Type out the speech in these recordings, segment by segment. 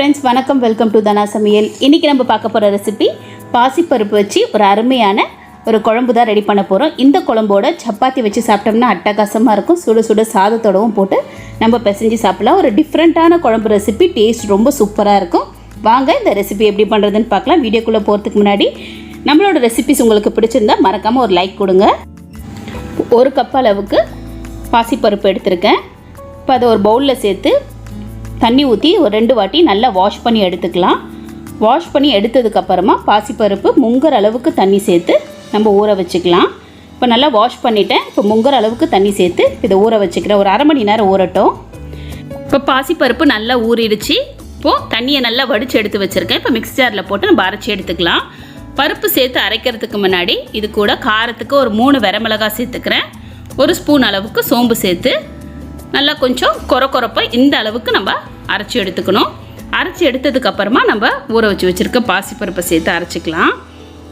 Friends வணக்கம் welcome to தனா சமையல். இன்றைக்கி நம்ம பார்க்க போகிற ரெசிபி பாசிப்பருப்பு வச்சு ஒரு அருமையான ஒரு குழம்பு தான் ரெடி பண்ண போகிறோம் இந்த குழம்போட சப்பாத்தி வச்சு சாப்பிட்டோம்னா அட்டகாசமாக இருக்கும். சுடு சுட சாதத்தோடவும் போட்டு நம்ம பிசைஞ்சு சாப்பிடலாம். ஒரு டிஃப்ரெண்ட்டான குழம்பு ரெசிபி டேஸ்ட் ரொம்ப சூப்பராக இருக்கும். வாங்க இந்த ரெசிபி எப்படி பண்ணுறதுன்னு பார்க்கலாம். வீடியோக்குள்ளே போகிறதுக்கு முன்னாடி நம்மளோட ரெசிபிஸ் உங்களுக்கு பிடிச்சிருந்தா மறக்காமல் ஒரு லைக் கொடுங்க. ஒரு கப் அளவுக்கு பாசிப்பருப்பு எடுத்திருக்கேன். இப்போ அதை ஒரு பவுலில் சேர்த்து தண்ணி ஊற்றி ஒரு ரெண்டு வாட்டி நல்லா வாஷ் பண்ணி எடுத்துக்கலாம். வாஷ் பண்ணி எடுத்ததுக்கப்புறமா பாசிப்பருப்பு முங்குற அளவுக்கு தண்ணி சேர்த்து நம்ம ஊற வச்சுக்கலாம். இப்போ நல்லா வாஷ் பண்ணிவிட்டேன் இப்போ முங்குற அளவுக்கு தண்ணி சேர்த்து இதை ஊற வச்சுக்கிறேன். ஒரு அரை மணி நேரம் ஊறட்டும். இப்போ பாசிப்பருப்பு நல்லா ஊறிடுச்சு. இப்போது தண்ணியை நல்லா வடித்து எடுத்து வச்சுருக்கேன். இப்போ மிக்ஸ் ஜாரில் போட்டு நம்ம அரைச்சி எடுத்துக்கலாம். பருப்பு சேர்த்து அரைக்கிறதுக்கு முன்னாடி இது கூட காரத்துக்கு ஒரு மூணு வரமிளகாய் சேர்த்துக்கிறேன். ஒரு ஸ்பூன் அளவுக்கு சோம்பு சேர்த்து நல்லா கொஞ்சம் கொர கொரப்பாக இந்த அளவுக்கு நம்ம அரைச்சி எடுத்துக்கணும். அரைச்சி எடுத்ததுக்கப்புறமா நம்ம ஊற வச்சு வச்சுருக்க பாசிப்பருப்பை சேர்த்து அரைச்சிக்கலாம்.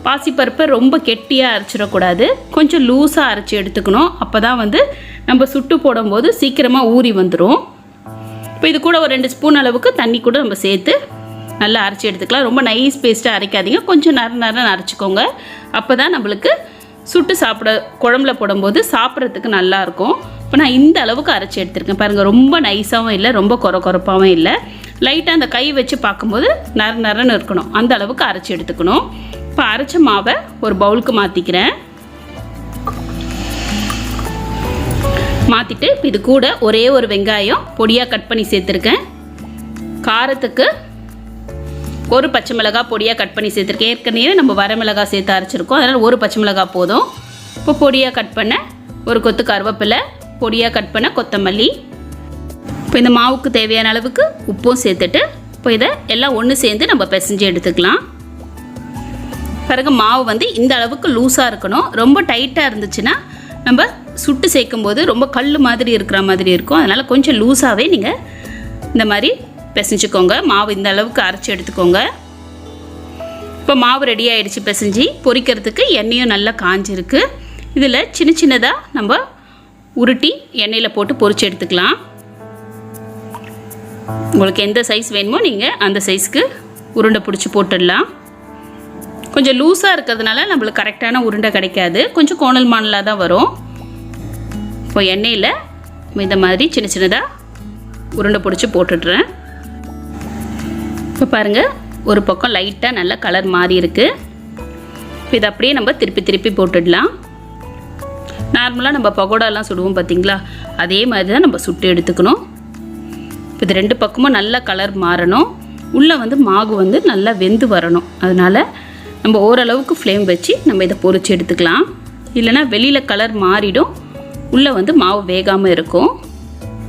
பாசிப்பருப்பை ரொம்ப கெட்டியாக அரைச்சிடக்கூடாது. கொஞ்சம் லூஸாக அரைச்சி எடுத்துக்கணும். அப்போ தான் வந்து நம்ம சுட்டு போடும்போது சீக்கிரமாக ஊறி வந்துடும் இப்போ இது கூட ஒரு ரெண்டு ஸ்பூன் அளவுக்கு தண்ணி கூட நம்ம சேர்த்து நல்லா அரைச்சி எடுத்துக்கலாம். ரொம்ப நைஸ் பேஸ்ட்டாக அரைக்காதீங்க. கொஞ்சம் நர நரன்னு அரைச்சிக்கோங்க. அப்போ தான் நம்மளுக்கு சுட்டு சாப்பிட குழம்புல போடும்போது சாப்பிட்றதுக்கு நல்லாயிருக்கும் இப்போ நான் இந்த அளவுக்கு அரைச்சி எடுத்திருக்கேன். பாருங்கள் ரொம்ப நைஸாகவும் இல்லை ரொம்ப கொர கொரப்பாகவும் இல்லை. லைட்டாக அந்த கை வச்சு பார்க்கும்போது நர நரன்னு இருக்கணும். அந்த அளவுக்கு அரைச்சி எடுத்துக்கணும். இப்போ அரைச்ச மாவை ஒரு பவுலுக்கு மாற்றிக்கிறேன் மாற்றிட்டு இப்போ இது கூட ஒரே ஒரு வெங்காயம் பொடியாக கட் பண்ணி சேர்த்துருக்கேன். காரத்துக்கு ஒரு பச்சை மிளகாய் பொடியாக கட் பண்ணி சேர்த்துருக்கேன். ஏற்கனவே நம்ம வரமிளகாய் சேர்த்து அரைச்சிருக்கோம். அதனால் ஒரு பச்சை மிளகாய் போதும். இப்போ பொடியாக கட் பண்ண ஒரு கொத்து கருவேப்பிலை பொடியாக கட் பண்ண கொத்தமல்லி. இப்போ இந்த மாவுக்கு தேவையான அளவுக்கு உப்பும் சேர்த்துட்டு இப்போ இதை எல்லாம் ஒன்று சேர்ந்து நம்ம பிசைஞ்சு எடுத்துக்கலாம். பிறகு மாவு வந்து இந்த அளவுக்கு லூஸாக இருக்கணும். ரொம்ப டைட்டாக இருந்துச்சுன்னா நம்ம சுட்டு சேர்க்கும் போது ரொம்ப கல் மாதிரி இருக்கிற மாதிரி இருக்கும். அதனால் கொஞ்சம் லூஸாகவே நீங்கள் இந்த மாதிரி பிசைஞ்சுக்கோங்க. மாவு இந்த அளவுக்கு அரைச்சி எடுத்துக்கோங்க. இப்போ மாவு ரெடி ஆகிடுச்சி பிசைஞ்சு பொரிக்கிறதுக்கு எண்ணெயும் நல்லா காஞ்சிருக்கு. இதில் சின்ன சின்னதாக நம்ம உருட்டி எண்ணெயில் போட்டு பொறிச்சு எடுத்துக்கலாம். உங்களுக்கு எந்த சைஸ் வேணுமோ நீங்கள் அந்த சைஸ்க்கு உருண்டை பிடிச்சி போட்டுடலாம். கொஞ்சம் லூஸாக இருக்கிறதுனால நம்மளுக்கு கரெக்டான உருண்டை கிடைக்காது. கொஞ்சம் கோணல் மானலாக தான் வரும். இப்போ எண்ணெயில் இந்த மாதிரி சின்ன சின்னதாக உருண்டை பிடிச்சி போட்டுடுறேன். இப்போ பாருங்கள் ஒரு பக்கம் லைட்டாக நல்லா கலர் மாறி இருக்குது இப்போ இதை அப்படியே நம்ம திருப்பி திருப்பி போட்டுடலாம். நார்மலாக நம்ம பகோடாலாம் சுடுவோம் பார்த்தீங்களா அதே மாதிரி தான் நம்ம சுட்டு எடுத்துக்கணும். இப்போ இது ரெண்டு பக்கமும் நல்லா கலர் மாறணும். உள்ளே வந்து மாவு வந்து நல்லா வெந்து வரணும். அதனால் நம்ம ஓரளவுக்கு ஃப்ளேம் வச்சு நம்ம இதை பொரிச்சு எடுத்துக்கலாம். இல்லைனா வெளியில் கலர் மாறிடும். உள்ளே வந்து மாவு வேகாமல் இருக்கும்.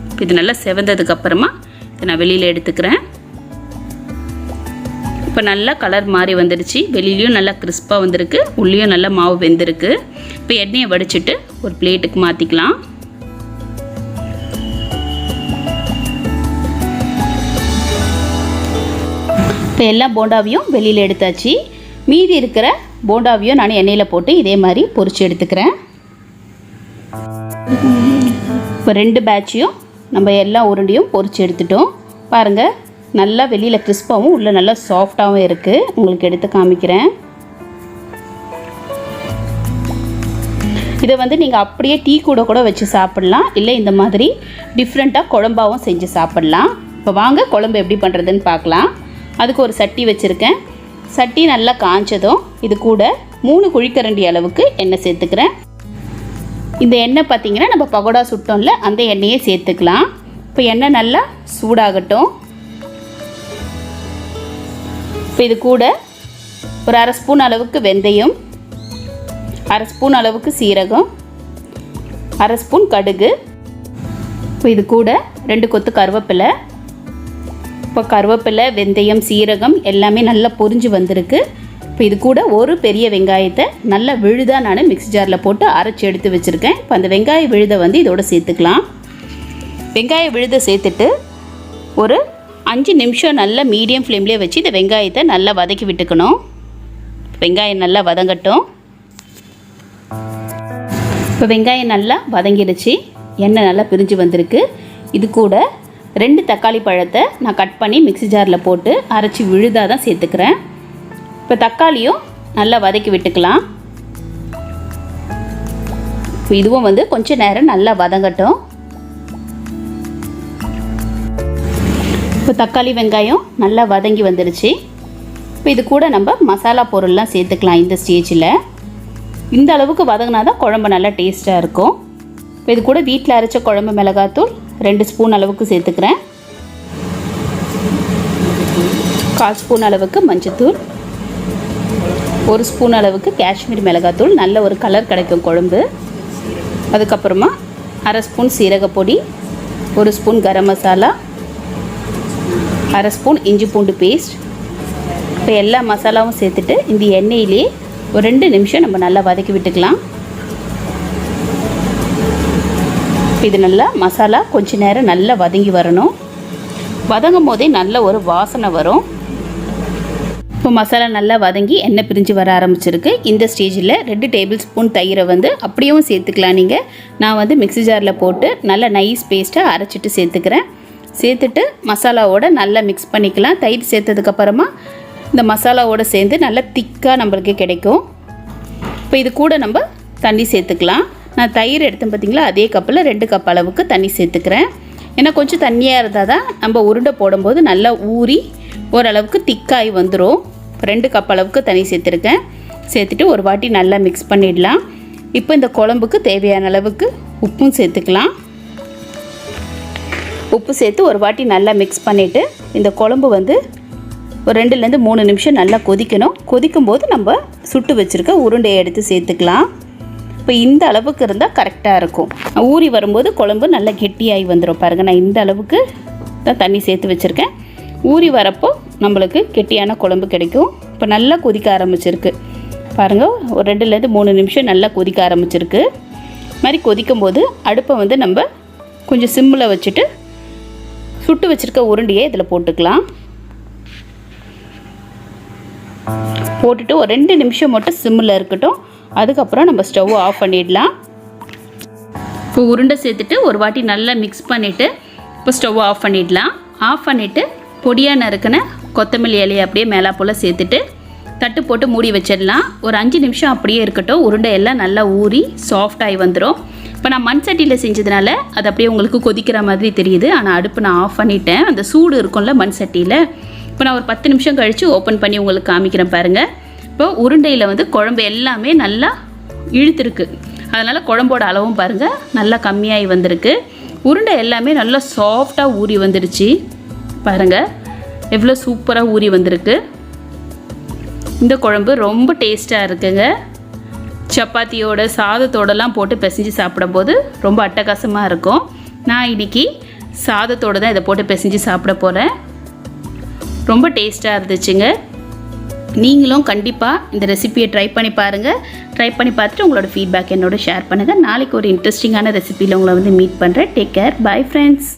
இப்போ இது நல்லா செவந்ததுக்கப்புறமா இதை நான் வெளியில் எடுத்துக்கிறேன். இப்போ நல்லா கலர் மாறி வந்துடுச்சு. வெளியிலையும் நல்லா கிறிஸ்பாக வந்திருக்கு. உள்ளேயும் நல்லா மாவு வெந்திருக்கு. இப்போ எண்ணெயை வடிச்சிட்டு ஒரு பிளேட்டுக்கு மாற்றிக்கலாம் இப்போ எல்லா போண்டாவையும் வெளியில் எடுத்தாச்சு. மீதி இருக்கிற போண்டாவையும் நான் எண்ணெயில் போட்டு இதே மாதிரி பொரித்து எடுத்துக்கிறேன். இப்போ ரெண்டு பேட்சையும் நம்ம எல்லா உருண்டையும் பொரித்து எடுத்துட்டோம். பாருங்கள் நல்லா வெளியில் கிறிஸ்பாகவும் உள்ளே நல்லா சாஃப்டாகவும் இருக்குது உங்களுக்கு எடுத்து காமிக்கிறேன். இதை வந்து நீங்கள் அப்படியே டீ கூட கூட வச்சு சாப்பிட்லாம். இல்லை இந்த மாதிரி டிஃப்ரெண்ட்டாக குழம்பாகவும் செஞ்சு சாப்பிட்லாம். இப்போ வாங்க குழம்பு எப்படி பண்ணுறதுன்னு பார்க்கலாம். அதுக்கு ஒரு சட்டி வச்சுருக்கேன். சட்டி நல்லா காஞ்சதும் இது கூட மூணு குழிக்கரண்டி அளவுக்கு எண்ணெய் சேர்த்துக்கிறேன். இந்த எண்ணெய் பார்த்திங்கன்னா நம்ம பகோடா சுட்டோம்ல அந்த எண்ணெயே சேர்த்துக்கலாம். இப்போ எண்ணெய் நல்லா சூடாகட்டும். இப்போ இது கூட ஒரு அரை ஸ்பூன் அளவுக்கு வெந்தயம் அரை ஸ்பூன் அளவுக்கு சீரகம் அரை ஸ்பூன் கடுகு. இப்போ இது கூட ரெண்டு கொத்து கருவேப்பிலை. இப்போ கருவேப்பிலை வெந்தயம் சீரகம் எல்லாமே நல்லா பொரிஞ்சு வந்திருக்கு. இப்போ இது கூட ஒரு பெரிய வெங்காயத்தை நல்லா விழுதாக நான் மிக்ஸி ஜாரில் போட்டு அரைச்சி எடுத்து வச்சுருக்கேன். இப்போ அந்த வெங்காய விழுதை வந்து இதோட சேர்த்துக்கலாம். வெங்காய விழுதை சேர்த்துட்டு ஒரு அஞ்சு நிமிஷம் நல்லா மீடியம் ஃப்ளேம்லேயே வச்சு இந்த வெங்காயத்தை நல்லா வதக்கி விட்டுக்கணும். வெங்காயம் நல்லா வதங்கட்டும். இப்போ வெங்காயம் நல்லா வதங்கிடுச்சு. எண்ணெய் நல்லா பிரிஞ்சு வந்திருக்கு. இது கூட ரெண்டு தக்காளி பழத்தை நான் கட் பண்ணி மிக்ஸி ஜாரில் போட்டு அரைச்சி விழுதாக தான் சேர்த்துக்கிறேன். இப்போ தக்காளியும் நல்லா வதக்கி விட்டுக்கலாம். இப்போ இதுவும் வந்து கொஞ்சம் நேரம் நல்லா வதங்கட்டும். இப்போ தக்காளி வெங்காயம் நல்லா வதங்கி வந்துடுச்சு இப்போ இது கூட நம்ம மசாலா பொருள்லாம் சேர்த்துக்கலாம் இந்த ஸ்டேஜில் இந்த அளவுக்கு வதங்கினா தான் குழம்பு நல்லா டேஸ்ட்டாக இருக்கும். இப்போ இது கூட வீட்டில் அரைச்ச குழம்பு மிளகாத்தூள் ரெண்டு ஸ்பூன் அளவுக்கு சேர்த்துக்கிறேன். கால் ஸ்பூன் அளவுக்கு மஞ்சத்தூள். ஒரு ஸ்பூன் அளவுக்கு காஷ்மீர் மிளகாத்தூள். நல்ல ஒரு கலர் கிடைக்கும் குழம்பு. அதுக்கப்புறமா அரை ஸ்பூன் சீரகப்பொடி ஒரு ஸ்பூன் கரம் மசாலா அரை ஸ்பூன் இஞ்சி பூண்டு பேஸ்ட் இப்போ எல்லா மசாலாவும் சேர்த்துட்டு இந்த எண்ணெயிலே ஒரு ரெண்டு நிமிஷம் நம்ம நல்லா வதக்கி விட்டுக்கலாம். இது நல்லா மசாலா கொஞ்ச நேரம் நல்லா வதங்கி வரணும். வதங்கும் போதே நல்ல ஒரு வாசனை வரும். இப்போ மசாலா நல்லா வதங்கி எண்ணெய் பிரிஞ்சு வர ஆரம்பிச்சிருக்கு. இந்த ஸ்டேஜில் ரெண்டு டேபிள் ஸ்பூன் தயிரை வந்து அப்படியும் சேர்த்துக்கலாம் நீங்கள் நான் வந்து மிக்ஸி ஜாரில் போட்டு நல்லா நைஸ் பேஸ்ட்டாக அரைச்சிட்டு சேர்த்துக்கிறேன். சேர்த்துட்டு மசாலாவோட நல்லா மிக்ஸ் பண்ணிக்கலாம். தயிர் சேர்த்ததுக்கப்புறமா இந்த மசாலாவோட சேர்ந்து நல்லா திக்காக நம்மளுக்கு கிடைக்கும். இப்போ இது கூட நம்ம தண்ணி சேர்த்துக்கலாம். நான் தயிர் எடுத்தேன் பார்த்தீங்களா அதே கப்பில் ரெண்டு கப் அளவுக்கு தண்ணி சேர்த்துக்கிறேன். ஏன்னா கொஞ்சம் தண்ணியாக இருந்தால் தான் நம்ம உருண்டை போடும்போது நல்லா ஊறி ஓரளவுக்கு திக்காகி வந்துடும் ரெண்டு கப் அளவுக்கு தண்ணி சேர்த்துருக்கேன். சேர்த்துட்டு ஒரு வாட்டி நல்லா மிக்ஸ் பண்ணிடலாம். இப்போ இந்த குழம்புக்கு தேவையான அளவுக்கு உப்பும் சேர்த்துக்கலாம். உப்பு சேர்த்து ஒரு வாட்டி நல்லா மிக்ஸ் பண்ணிவிட்டு இந்த குழம்பு வந்து ஒரு ரெண்டுலேருந்து மூணு நிமிஷம் நல்லா கொதிக்கணும். கொதிக்கும் போது நம்ம சுட்டு வச்சுருக்க உருண்டையை எடுத்து சேர்த்துக்கலாம். இப்போ இந்த அளவுக்கு இருந்தால் கரெக்டாக இருக்கும். ஊறி வரும்போது குழம்பு நல்லா கெட்டியாகி வந்துடும் பாருங்கள் நான் இந்த அளவுக்கு தான் தண்ணி சேர்த்து வச்சுருக்கேன். ஊறி வரப்போ நம்மளுக்கு கெட்டியான குழம்பு கிடைக்கும். இப்போ நல்லா கொதிக்க ஆரம்பிச்சிருக்கு. பாருங்கள் ஒரு ரெண்டுலேருந்து மூணு நிமிஷம் நல்லா கொதிக்க ஆரம்பிச்சிருக்கு. இது மாதிரி கொதிக்கும் போது அடுப்பை வந்து நம்ம கொஞ்சம் சிம்மில் வச்சுட்டு சுட்டு வச்சுருக்க உருண்டையை இதில் போட்டுக்கலாம். போட்டுட்டு ஒரு ரெண்டு நிமிஷம் மட்டும் சிம்மில் இருக்கட்டும். அதுக்கப்புறம் நம்ம ஸ்டவ் ஆஃப் பண்ணிடலாம். இப்போ உருண்டை சேர்த்துட்டு ஒரு வாட்டி நல்லா மிக்ஸ் பண்ணிவிட்டு இப்போ ஸ்டவ் ஆஃப் பண்ணிடலாம். ஆஃப் பண்ணிவிட்டு பொடியாக நறுக்கின கொத்தமல்லி இலையை அப்படியே மேலே போல் சேர்த்துட்டு தட்டு போட்டு மூடி வச்சிடலாம். ஒரு அஞ்சு நிமிஷம் அப்படியே இருக்கட்டும். உருண்டை எல்லாம் நல்லா ஊறி சாஃப்டாகி வந்துடும் இப்போ நான் மண் சட்டியில் செஞ்சதுனால அது அப்படியே உங்களுக்கு கொதிக்கிற மாதிரி தெரியுது. ஆனால் அடுப்பு நான் ஆஃப் பண்ணிட்டேன். அந்த சூடு இருக்கும்ல மண் சட்டியில். இப்போ நான் ஒரு பத்து நிமிஷம் கழித்து ஓப்பன் பண்ணி உங்களுக்கு காமிக்கிறேன் பாருங்கள் இப்போ உருண்டையில் வந்து குழம்பு எல்லாமே நல்லா இழுத்துருக்கு. அதனால் குழம்போட அளவும் பாருங்கள் நல்லா கம்மியாகி வந்திருக்கு. உருண்டை எல்லாமே நல்லா சாஃப்டாக ஊறி வந்துருச்சு. பாருங்கள் எவ்வளோ சூப்பராக ஊறி வந்திருக்கு. இந்த குழம்பு ரொம்ப டேஸ்ட்டாக இருக்குங்க. சப்பாத்தியோட சாதத்தோடலாம் போட்டு பிசைஞ்சு சாப்பிடும்போது ரொம்ப அட்டகாசமாக இருக்கும். நான் இன்னைக்கு சாதத்தோடு தான் இதை போட்டு பிசைஞ்சு சாப்பிட போகிறேன் ரொம்ப டேஸ்ட்டாக இருந்துச்சுங்க. நீங்களும் கண்டிப்பாக இந்த ரெசிபியை ட்ரை பண்ணி பாருங்கள் ட்ரை பண்ணி பார்த்துட்டு உங்களோட ஃபீட்பேக் என்னோட ஷேர் பண்ணுங்கள் நாளைக்கு ஒரு இன்ட்ரெஸ்டிங்கான ரெசிபியில் உங்களை வந்து மீட் பண்ணுறேன் டேக் கேர் பை ஃப்ரெண்ட்ஸ்